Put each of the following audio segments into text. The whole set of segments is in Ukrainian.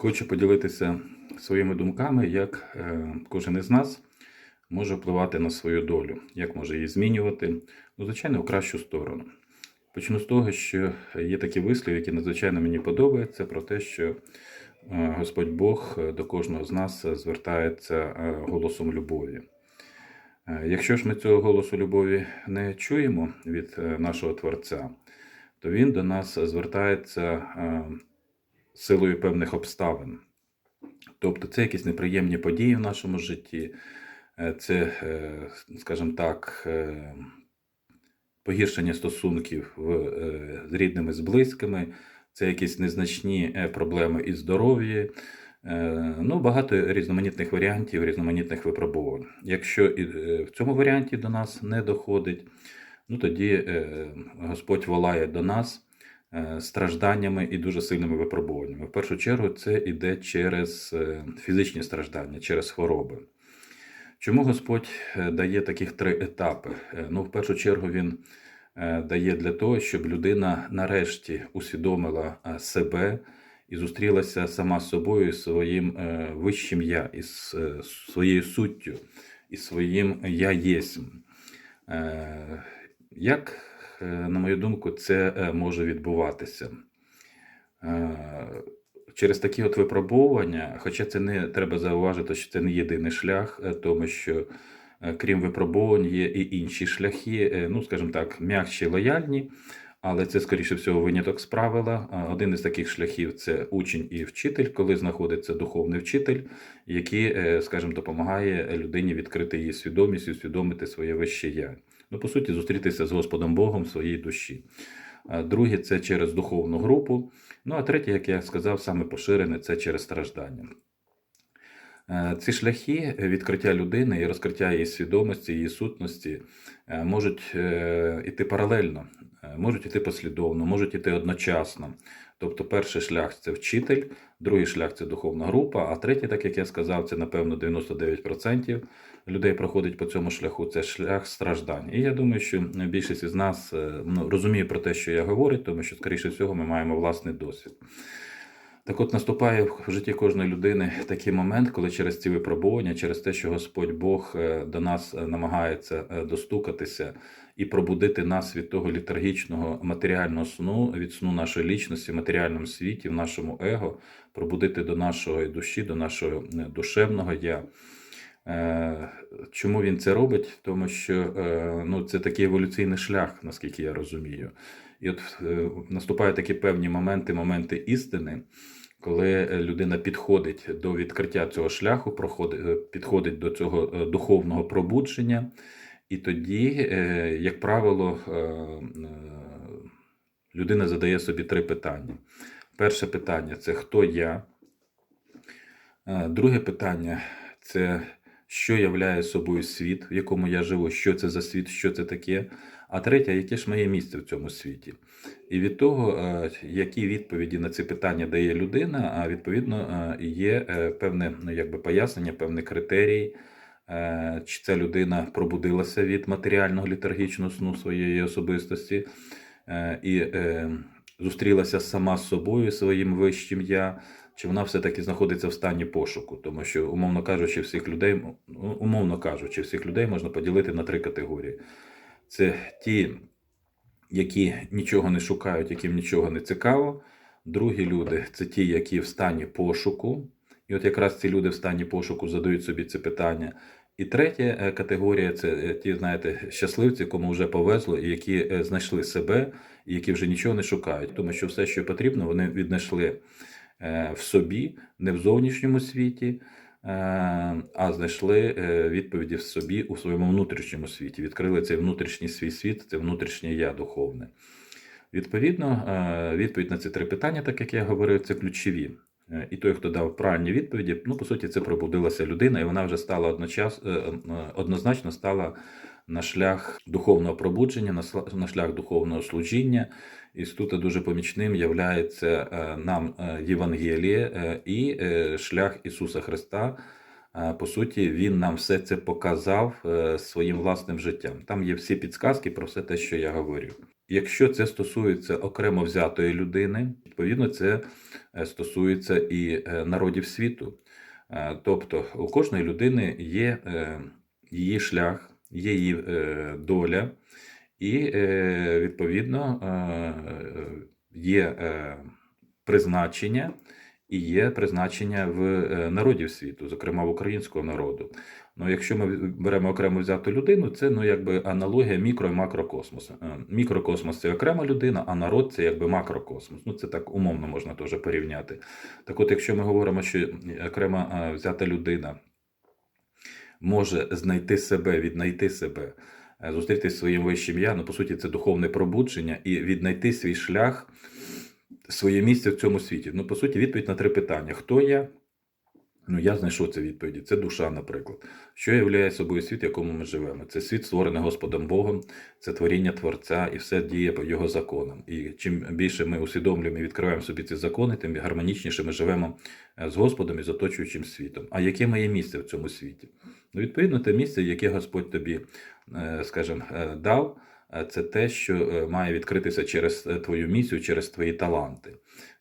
Хочу поділитися своїми думками, як е, кожен із нас може впливати на свою долю, як може її змінювати, ну, звичайно, в кращу сторону. Почну з того, що є такі вислів, які надзвичайно мені подобаються, про те, що е, Господь Бог е, до кожного з нас звертається голосом любові. Якщо ж ми цього голосу любові не чуємо від нашого Творця, то Він до нас звертається силою певних обставин. Тобто це якісь неприємні події в нашому житті, е, це, е, скажімо так, е, погіршення стосунків з рідними, з близькими, це якісь незначні проблеми із здоров'я. Ну, багато різноманітних варіантів, різноманітних випробувань. Якщо і в цьому варіанті до нас не доходить, ну тоді Господь волає до нас стражданнями і дуже сильними випробуваннями. В першу чергу це йде через е, фізичні страждання, через хвороби. Чому Господь е, дає таких три етапи? Е, Ну, в першу чергу, Він е, дає для того, щоб людина нарешті усвідомила е, себе і зустрілася сама з собою, з своїм е, вищим я, із е, своєю суттю, із своїм я єсмь. Е, Як, е, на мою думку, це е, може відбуватися? Е, Через такі от випробовування, хоча це не треба зауважити, що це не єдиний шлях, е, тому що е, крім випробовувань є і інші шляхи, е, ну скажімо так, м'якші, лояльні, але це скоріше всього виняток з правила. Один із таких шляхів це учень і вчитель, коли знаходиться духовний вчитель, який, е, скажімо, допомагає людині відкрити її свідомість і усвідомити своє вище я. Ну, по суті, зустрітися з Господом Богом в своїй душі. Друге це через духовну групу. Ну, а третє, як я сказав, саме поширене це через страждання. Е, Ці шляхи відкриття людини і розкриття її свідомості, її сутності е, можуть е, іти паралельно, можуть іти послідовно, можуть іти одночасно. Тобто, перший шлях це вчитель, другий шлях це духовна група, а третій, так як я сказав, це напевно 99% людей проходить по цьому шляху. Це шлях страждань. І я думаю, що більшість із нас е, ну, розуміє про те, що я говорю, тому що, скоріше всього, ми маємо власний досвід. Так от наступає в житті кожної людини такий момент, коли через ці випробування, через те, що Господь Бог е, до нас е, намагається е, достукатися і пробудити нас від того літаргічного матеріального сну, від сну нашої лічності в матеріальному світі, в нашому его, пробудити до нашої душі, до нашого душевного я. Чому він це робить? Тому що ну, це такий еволюційний шлях, наскільки я розумію. І от е, наступають такі певні моменти, моменти істини, коли людина підходить до відкриття цього шляху, проходить, е, підходить до цього е, духовного пробудження, і тоді, е, як правило, е, е, людина задає собі три питання. Перше питання це хто я. Е, Друге питання це що являє собою світ, в якому я живу, що це за світ, що це таке. А третє, яке ж моє місце в цьому світі? І від того, е, які відповіді на ці питання дає людина, а відповідно е, є е, певне ну, якби пояснення, певний критерій, чи ця людина пробудилася від матеріального літаргічного сну своєї особистості і зустрілася сама з собою, своїм вищим я, чи вона все-таки знаходиться в стані пошуку, тому що, умовно кажучи, всіх людей, ну, умовно кажучи, всіх людей можна поділити на три категорії. Це ті, які нічого не шукають, яким нічого не цікаво. Другі люди це ті, які в стані пошуку. І от якраз ці люди в стані пошуку задають собі це питання. І третя е, категорія це е, ті, знаєте, щасливці, кому вже повезло, і які е, знайшли себе, і які вже нічого не шукають, тому що все, що потрібно, вони віднайшли в собі, не в зовнішньому світі, а знайшли е, відповіді в собі у своєму внутрішньому світі. Відкрили цей внутрішній свій світ, це внутрішнє я духовне. Відповідно, е, відповідь на ці три питання, так як я говорив, це ключові. Е, І той, хто дав правильні відповіді, ну, по суті, це пробудилася людина, і вона вже стала одночас, е, е, однозначно стала на шлях духовного пробудження, на шлях духовного служіння. І тут дуже помічним є нам Євангеліє і шлях Ісуса Христа. По суті, Він нам все це показав своїм власним життям. Там є всі підсказки про все те, що я говорю. Якщо це стосується окремо взятої людини, відповідно це е, стосується і е, народів світу. Е, Тобто у кожної людини є її шлях, є її доля, і відповідно є призначення. І є призначення в народів світу, зокрема в українського народу. Ну, якщо ми беремо окремо взяту людину, це ну якби аналогія мікро і макрокосмосу. Е, Мікрокосмос це окрема людина, а народ це якби макрокосмос. Ну це так умовно можна теж порівняти. Так от, якщо ми говоримо, що окремо е, взята людина може знайти себе, віднайти себе, е, зустрітися своїм вищим я, ну по суті, це духовне пробудження і віднайти свій шлях, своє місце в цьому світі. Ну, по суті, відповідь на три питання: хто я? Ну, я знайшов ці відповіді. Це душа, наприклад. Що являє собою світ, в якому ми живемо? Це світ, створений Господом Богом, це творіння Творця, і все діє по його законам. І чим більше ми усвідомлюємо і відкриваємо собі ці закони, тим гармонічніше ми живемо е, з Господом і з оточуючим світом. А яке моє місце в цьому світі? Ну, відповідно, те місце, яке Господь тобі, е, скажімо, е, дав, це те, що має відкритися через твою місію, через твої таланти.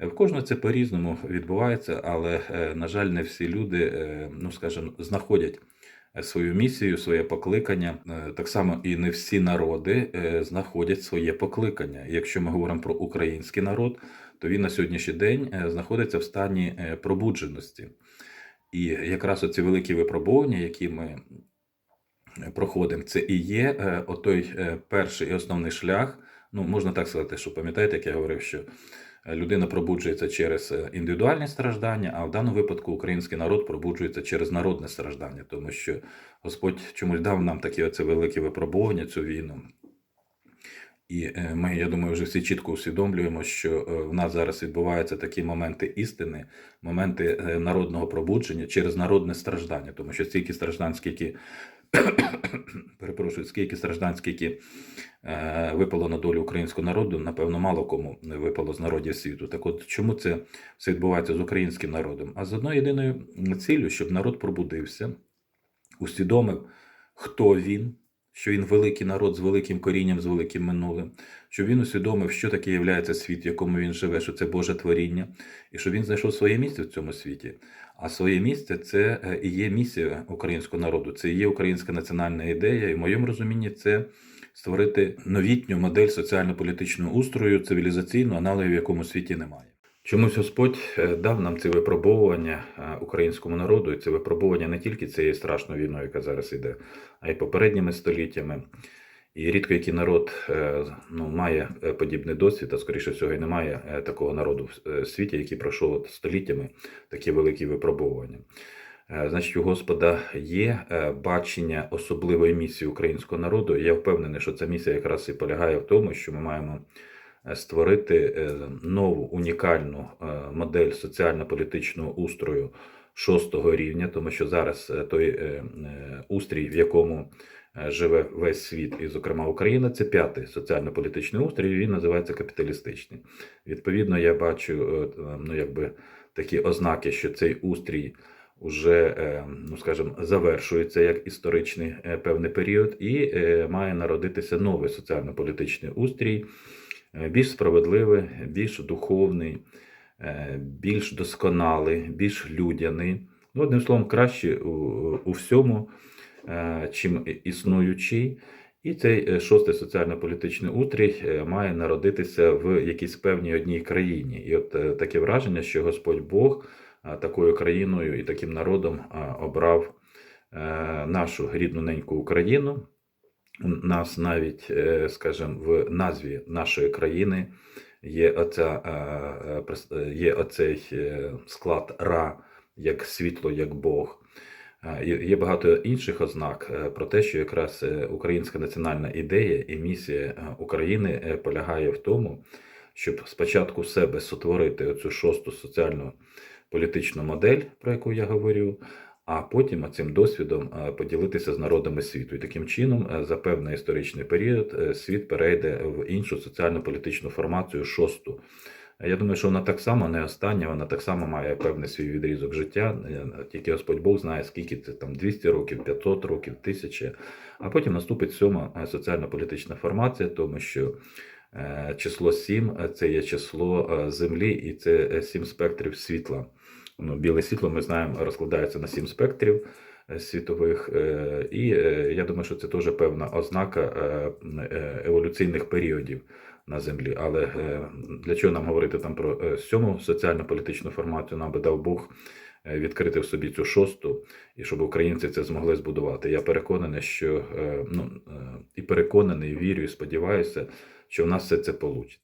Е, В кожного це по-різному відбувається, але, е, на жаль, не всі люди, е, ну скажімо, знаходять свою місію, своє покликання. Так само і не всі народи знаходять своє покликання. Якщо ми говоримо про український народ, то він на сьогоднішній день знаходиться в стані пробудженості. І якраз оці великі випробування, які ми проходимо, це і є отой е, перший і основний шлях. Ну, можна так сказати, що пам'ятаєте, як я говорив, що людина пробуджується через е, індивідуальні страждання, а в даному випадку український народ пробуджується через народне страждання, тому що Господь чомусь дав нам такі оце великі випробування, цю війну. І е, ми, я думаю, вже всі чітко усвідомлюємо, що е, в нас зараз відбуваються такі моменти істини, моменти народного пробудження через народне страждання, тому що стільки страждань, скільки перепрошую, скільки страждань, скільки е, випало на долю українського народу, напевно, мало кому не випало з народів світу. Так от чому це все відбувається з українським народом? А з одною єдиною ціллю, щоб народ пробудився, усвідомив, хто він, що він великий народ з великим корінням, з великим минулим, щоб він усвідомив, що таке є світ, в якому він живе, що це Боже творіння, і щоб він знайшов своє місце в цьому світі. А своє місце це е, і є місія українського народу, це і є українська національна ідея. І в моєму розумінні це створити новітню модель соціально-політичного устрою, цивілізаційну, аналогів в якому світі немає. Чомусь Господь е, дав нам ці випробовування е, українському народу, і це випробовування не тільки цією страшною війною, яка зараз іде, а й попередніми століттями. І рідко який народ е, ну, має подібний досвід, а скоріше всього, і немає такого народу в світі, який пройшов століттями такі великі випробування. Е, Значить, у Господа є бачення особливої місії українського народу. І я впевнений, що ця місія якраз і полягає в тому, що ми маємо створити е, нову унікальну е, модель соціально-політичного устрою шостого рівня, тому що зараз е, той устрій, в якому живе весь світ, і, зокрема, Україна, це п'ятий соціально-політичний устрій, він називається капіталістичний. Відповідно, я бачу ну, якби, такі ознаки, що цей устрій уже, ну скажімо, завершується як історичний певний період, і має народитися новий соціально-політичний устрій, більш справедливий, більш духовний, е, більш досконалий, більш людяний. Ну, одним словом, краще у, у всьому, е, чим існуючий. І цей е, шостий соціально-політичний устрій е, має народитися в якійсь певній одній країні. І от таке враження, що Господь Бог такою країною і таким народом обрав нашу рідну неньку Україну. У нас навіть, е, скажімо, в назві нашої країни є, оця, е, е, є оцей склад Ра, як світло, як Бог. Є багато інших ознак про те, що якраз українська національна ідея і місія України полягає в тому, щоб спочатку себе сотворити оцю шосту соціальну політичну модель, про яку я говорю, а потім цим досвідом е, поділитися з народами світу. І таким чином, е, за певний історичний період, е, світ перейде в іншу соціально-політичну формацію шосту. Я думаю, що вона так само не остання, вона так само має певний свій відрізок життя. Тільки Господь Бог знає, скільки це там 200 років, 500 років, 1000. А потім наступить сьома соціально-політична формація, тому що Число 7 – це є число Землі, і це 7 спектрів світла. Ну, біле світло, ми знаємо, розкладається на 7 спектрів е, світових. е, І е, я думаю, що це теж певна ознака еволюційних періодів на Землі. Але для чого нам говорити там про сьому соціально-політичну формацію? Нам би дав Бог відкрити в собі цю шосту, і щоб українці це змогли збудувати. Я переконаний, що ну, і переконаний, вірю, і сподіваюся, що в нас все це вийде.